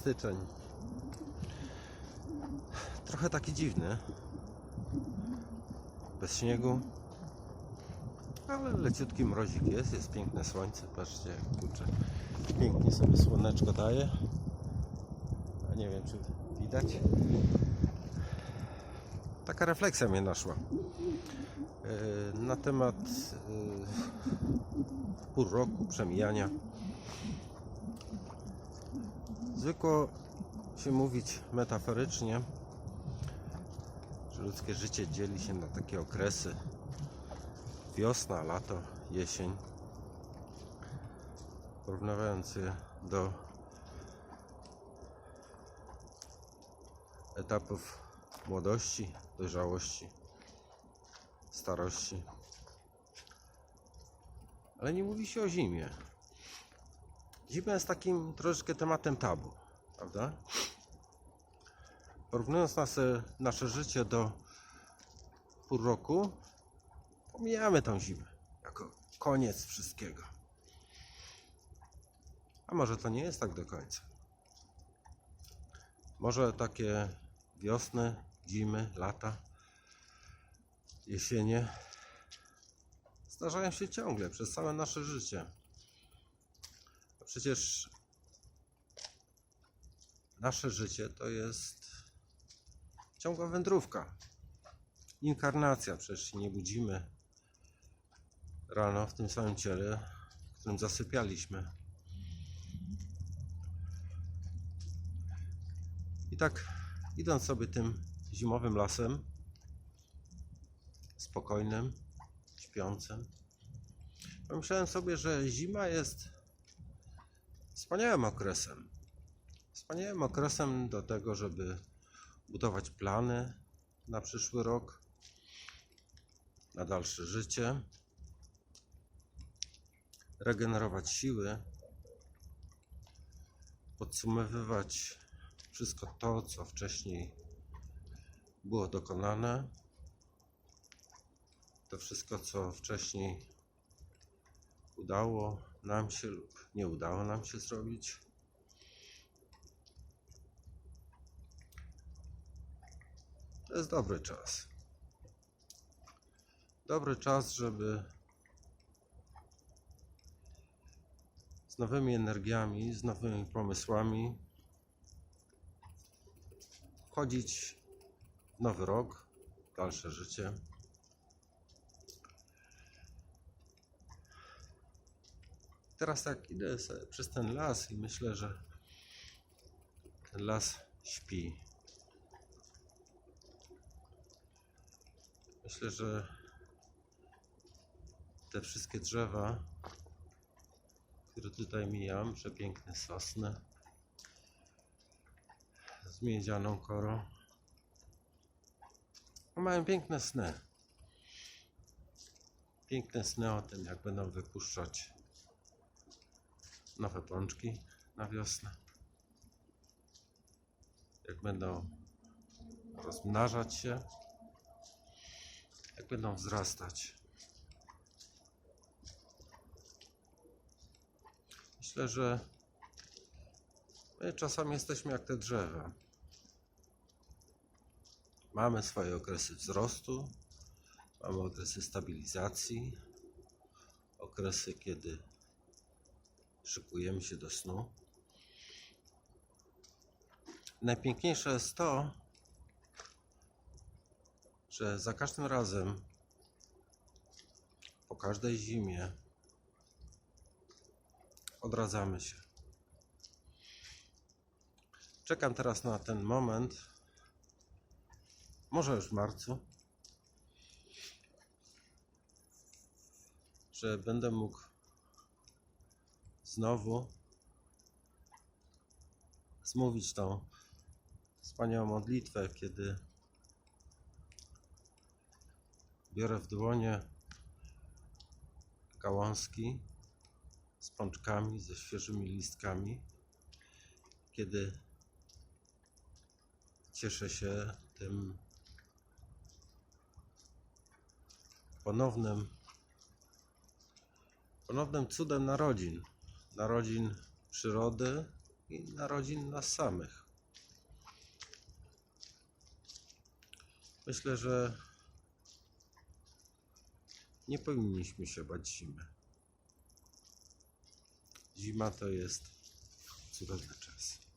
Styczeń. Trochę taki dziwny. Bez śniegu. Ale leciutki mrozik jest, jest piękne słońce. Patrzcie, kurczę. Pięknie sobie słoneczko daje. A nie wiem, czy widać. Taka refleksja mnie naszła. Yy, Na temat yy, pół roku przemijania. Zwykło się mówić metaforycznie, że ludzkie życie dzieli się na takie okresy: wiosna, lato, jesień. Porównywając je do etapów młodości, dojrzałości, starości. Ale nie mówi się o zimie. Zima jest takim troszeczkę tematem tabu, prawda? Porównując nasze, nasze życie do pół roku, pomijamy tą zimę jako koniec wszystkiego. A może to nie jest tak do końca. Może takie wiosny, zimy, lata, jesienie zdarzają się ciągle przez całe nasze życie. Przecież nasze życie to jest ciągła wędrówka. Inkarnacja, przecież nie budzimy rano w tym samym ciele, w którym zasypialiśmy. I tak idąc sobie tym zimowym lasem, spokojnym, śpiącym, pomyślałem sobie, że zima jest wspaniałym okresem. Wspaniałym okresem do tego, żeby budować plany na przyszły rok, na dalsze życie, regenerować siły, podsumowywać wszystko to, co wcześniej było dokonane, to wszystko, co wcześniej udało nam się lub nie udało nam się zrobić. To jest dobry czas. Dobry czas, żeby z nowymi energiami, z nowymi pomysłami wchodzić w nowy rok, dalsze życie. Teraz tak idę przez ten las i myślę, że ten las śpi. Myślę, że te wszystkie drzewa, które tutaj mijam, przepiękne sosny z miedzianą korą, mają piękne sny. Piękne sny o tym, jak będą wypuszczać nowe pączki na wiosnę. Jak będą rozmnażać się, jak będą wzrastać. Myślę, że my czasami jesteśmy jak te drzewa. Mamy swoje okresy wzrostu, mamy okresy stabilizacji, okresy, kiedy szykujemy się do snu. Najpiękniejsze jest to, że za każdym razem, po każdej zimie, odradzamy się. Czekam teraz na ten moment, może już w marcu, że będę mógł znowu zmówić tą wspaniałą modlitwę, kiedy biorę w dłonie gałązki z pączkami, ze świeżymi listkami, kiedy cieszę się tym ponownym ponownym cudem narodzin. Narodzin przyrody, i narodzin nas samych. Myślę, że nie powinniśmy się bać zimy. Zima to jest cudowny czas.